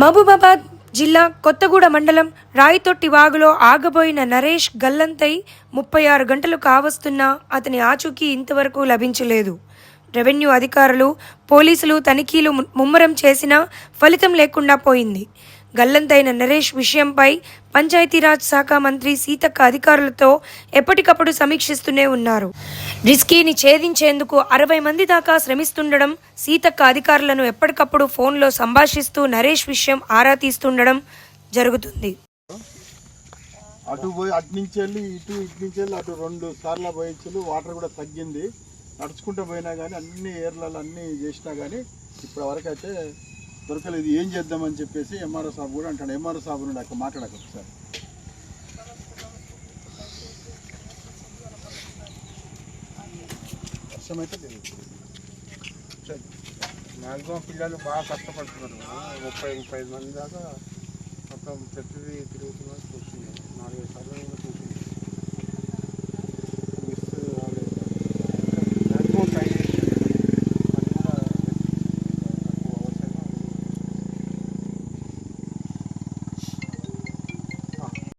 మహబూబాబాద్ జిల్లా కొత్తగూడ మండలం రాయితొట్టి వాగులో ఆగబోయిన నరేష్ గల్లంతై ముప్పై ఆరు గంటలు కావస్తున్నా అతని ఆచూకీ ఇంతవరకు లభించలేదు. రెవెన్యూ అధికారులు పోలీసులు తనిఖీలు ముమ్మరం చేసినా ఫలితం లేకుండా పోయింది. గల్లంతైన నరేష్ విషయంపై పంచాయతీరాజ్ శాఖ మంత్రి సీతక్క అధికారులతో ఎప్పటికప్పుడు సమీక్షిస్తూనే ఉన్నారు. రిస్కీని ఛేదించేందుకు అరవై మంది దాకా శ్రమిస్తుండడం సీతక్క అధికారులను ఎప్పటికప్పుడు ఫోన్లో సంభాషిస్తూ నరేష్ విషయం ఆరా తీస్తుండడం జరుగుతుంది. అటు పోయి అటు నుంచి వెళ్ళి ఇటు ఇటు నుంచి వెళ్ళి అటు రెండు సార్లు పోయించు వాటర్ కూడా తగ్గింది. నడుచుకుంటూ పోయినా కానీ అన్ని ఏర్లలో అన్నీ చేసినా కానీ ఇప్పటి వరకు అయితే దొరకలేదు ఏం చేద్దామని చెప్పేసి ఎంఆర్ఓ సాబు కూడా అంటాడు. ఎంఆర్ఓ సాబు నుండి అక్కడ మాట్లాడక ఒకసారి. వర్షం అయితే మ్యాక్సిమం పిల్లలు బాగా కష్టపడుతున్నారు. ముప్పై ముప్పై ఐదు మంది దాకా మొత్తం ప్రతిదీ తిరుగుతున్నారు చూస్తున్నారు